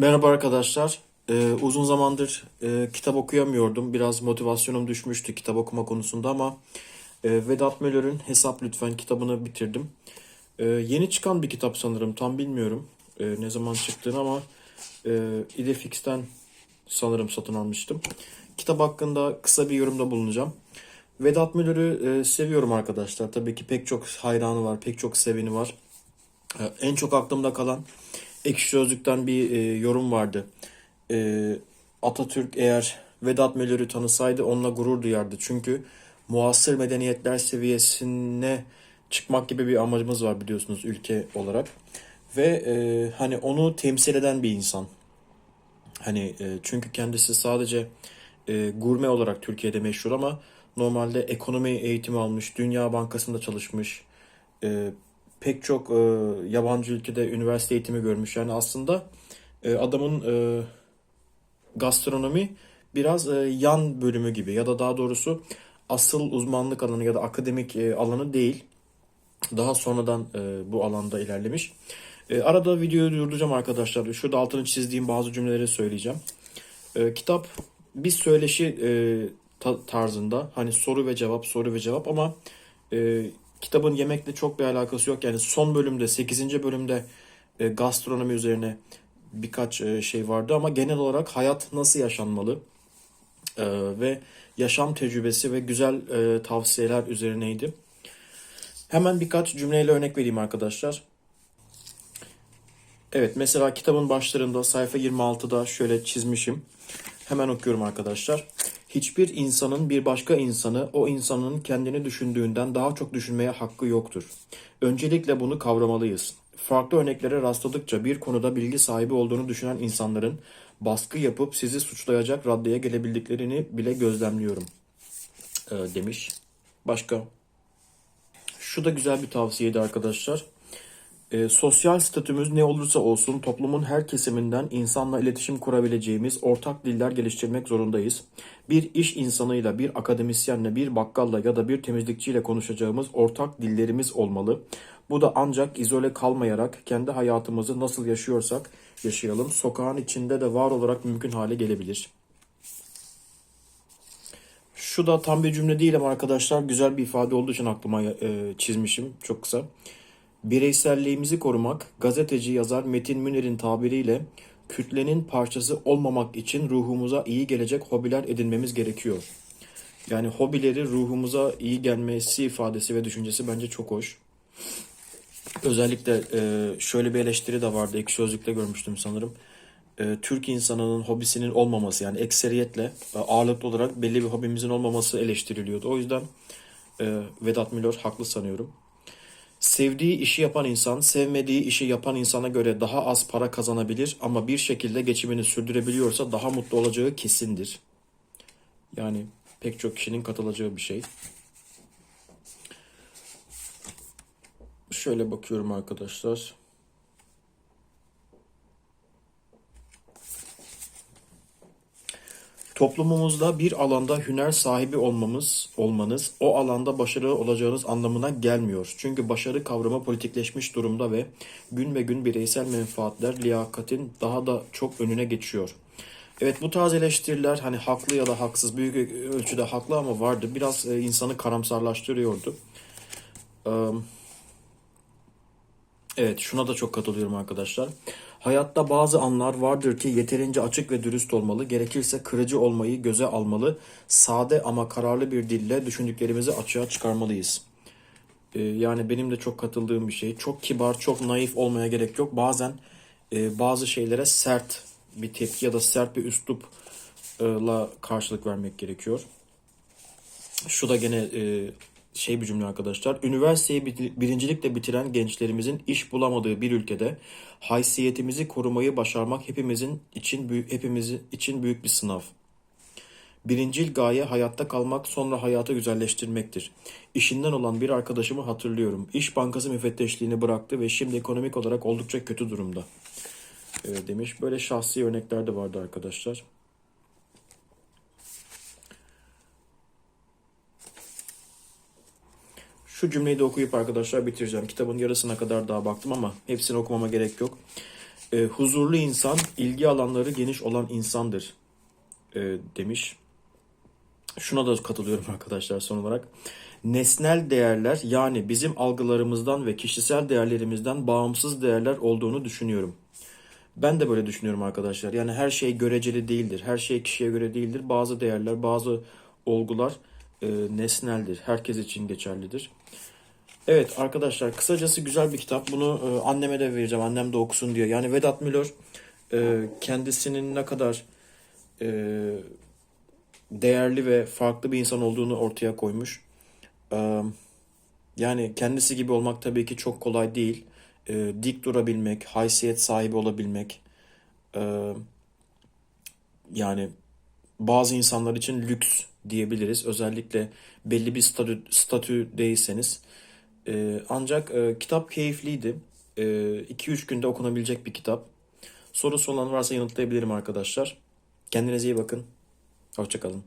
Merhaba arkadaşlar. Ee, uzun zamandır e, kitap okuyamıyordum. Biraz motivasyonum düşmüştü kitap okuma konusunda ama e, Vedat Milor'un Hesap Lütfen kitabını bitirdim. E, yeni çıkan bir kitap sanırım. Tam bilmiyorum e, ne zaman çıktığını ama e, Idefix'ten sanırım satın almıştım. Kitap hakkında kısa bir yorumda bulunacağım. Vedat Milor'u e, seviyorum arkadaşlar. Tabii ki pek çok hayranı var, pek çok seveni var. E, en çok aklımda kalan Ekşi Sözlük'ten bir e, yorum vardı. E, Atatürk eğer Vedat Milor'u tanısaydı onunla gurur duyardı. Çünkü muasır medeniyetler seviyesine çıkmak gibi bir amacımız var biliyorsunuz ülke olarak. Ve e, hani onu temsil eden bir insan. Hani e, çünkü kendisi sadece e, gurme olarak Türkiye'de meşhur ama normalde ekonomi eğitimi almış, Dünya Bankası'nda çalışmış, e, pek çok e, yabancı ülkede üniversite eğitimi görmüş. Yani aslında e, adamın e, gastronomi biraz e, yan bölümü gibi ya da daha doğrusu asıl uzmanlık alanı ya da akademik e, alanı değil. Daha sonradan e, bu alanda ilerlemiş. E, arada videoyu durduracağım arkadaşlar. Şurada altını çizdiğim bazı cümleleri söyleyeceğim. E, kitap bir söyleşi e, ta- tarzında hani soru ve cevap soru ve cevap ama e, kitabın yemekle çok bir alakası yok. Yani son bölümde 8. bölümde e, gastronomi üzerine birkaç e, şey vardı ama genel olarak hayat nasıl yaşanmalı e, ve yaşam tecrübesi ve güzel e, tavsiyeler üzerineydi. Hemen birkaç cümleyle örnek vereyim arkadaşlar. Evet mesela kitabın başlarında sayfa 26'da şöyle çizmişim. Hemen okuyorum arkadaşlar. Hiçbir insanın bir başka insanı o insanın kendini düşündüğünden daha çok düşünmeye hakkı yoktur. Öncelikle bunu kavramalıyız. Farklı örneklere rastladıkça bir konuda bilgi sahibi olduğunu düşünen insanların baskı yapıp sizi suçlayacak raddeye gelebildiklerini bile gözlemliyorum e, demiş. Başka? Şu da güzel bir tavsiyeydi arkadaşlar. E, sosyal statümüz ne olursa olsun toplumun her kesiminden insanla iletişim kurabileceğimiz ortak diller geliştirmek zorundayız. Bir iş insanıyla, bir akademisyenle, bir bakkalla ya da bir temizlikçiyle konuşacağımız ortak dillerimiz olmalı. Bu da ancak izole kalmayarak kendi hayatımızı nasıl yaşıyorsak yaşayalım. Sokağın içinde de var olarak mümkün hale gelebilir. Şu da tam bir cümle değil ama arkadaşlar güzel bir ifade olduğu için aklıma e, çizmişim çok kısa. Bireyselliğimizi korumak, gazeteci yazar Metin Münir'in tabiriyle kütlenin parçası olmamak için ruhumuza iyi gelecek hobiler edinmemiz gerekiyor. Yani hobileri ruhumuza iyi gelmesi ifadesi ve düşüncesi bence çok hoş. Özellikle e, şöyle bir eleştiri de vardı. Ekşi Sözlük'te görmüştüm sanırım. E, Türk insanının hobisinin olmaması yani ekseriyetle e, ağırlıklı olarak belli bir hobimizin olmaması eleştiriliyordu. O yüzden Vedat Milor haklı sanıyorum. Sevdiği işi yapan insan, sevmediği işi yapan insana göre daha az para kazanabilir ama bir şekilde geçimini sürdürebiliyorsa daha mutlu olacağı kesindir. Yani pek çok kişinin katılacağı bir şey. Şöyle bakıyorum arkadaşlar. Toplumumuzda bir alanda hüner sahibi olmamız, olmanız o alanda başarılı olacağınız anlamına gelmiyor. Çünkü başarı kavramı politikleşmiş durumda ve gün ve gün bireysel menfaatler liyakatin daha da çok önüne geçiyor. Evet bu tarz eleştiriler hani haklı ya da haksız büyük ölçüde haklı ama vardı. Biraz e, insanı karamsarlaştırıyordu. Evet, şuna da çok katılıyorum arkadaşlar. Hayatta bazı anlar vardır ki yeterince açık ve dürüst olmalı, gerekirse kırıcı olmayı göze almalı, sade ama kararlı bir dille düşündüklerimizi açığa çıkarmalıyız. Ee, yani benim de çok katıldığım bir şey. Çok kibar, çok naif olmaya gerek yok. Bazen e, bazı şeylere sert bir tepki ya da sert bir üslupla karşılık vermek gerekiyor. Şu da gene e, şey bir cümle arkadaşlar. Üniversiteyi birincilikle bitiren gençlerimizin iş bulamadığı bir ülkede haysiyetimizi korumayı başarmak hepimizin için büyük hepimiz için büyük bir sınav. Birincil gaye hayatta kalmak sonra hayatı güzelleştirmektir. İşinden olan bir arkadaşımı hatırlıyorum. İş Bankası müfettişliğini bıraktı ve şimdi ekonomik olarak oldukça kötü durumda. Demiş. Böyle şahsi örnekler de vardı arkadaşlar. Şu cümleyi de okuyup arkadaşlar bitireceğim. Kitabın yarısına kadar daha baktım ama hepsini okumama gerek yok. E, huzurlu insan, ilgi alanları geniş olan insandır e, demiş. Şuna da katılıyorum arkadaşlar son olarak. Nesnel değerler yani bizim algılarımızdan ve kişisel değerlerimizden bağımsız değerler olduğunu düşünüyorum. Ben de böyle düşünüyorum arkadaşlar. Yani her şey göreceli değildir. Her şey kişiye göre değildir. Bazı değerler, bazı olgular e, nesneldir. Herkes için geçerlidir. Evet arkadaşlar kısacası güzel bir kitap. Bunu e, anneme de vereceğim. Annem de okusun diye. Yani Vedat Milor e, kendisinin ne kadar e, değerli ve farklı bir insan olduğunu ortaya koymuş. E, yani kendisi gibi olmak tabii ki çok kolay değil. E, dik durabilmek, haysiyet sahibi olabilmek. e, yani bazı insanlar için lüks diyebiliriz. Özellikle belli bir statü, statüdeyseniz. Ee, ancak e, kitap keyifliydi. 2-3 günde okunabilecek bir kitap. Sorusu olan varsa yanıtlayabilirim arkadaşlar. Kendinize iyi bakın. Hoşçakalın.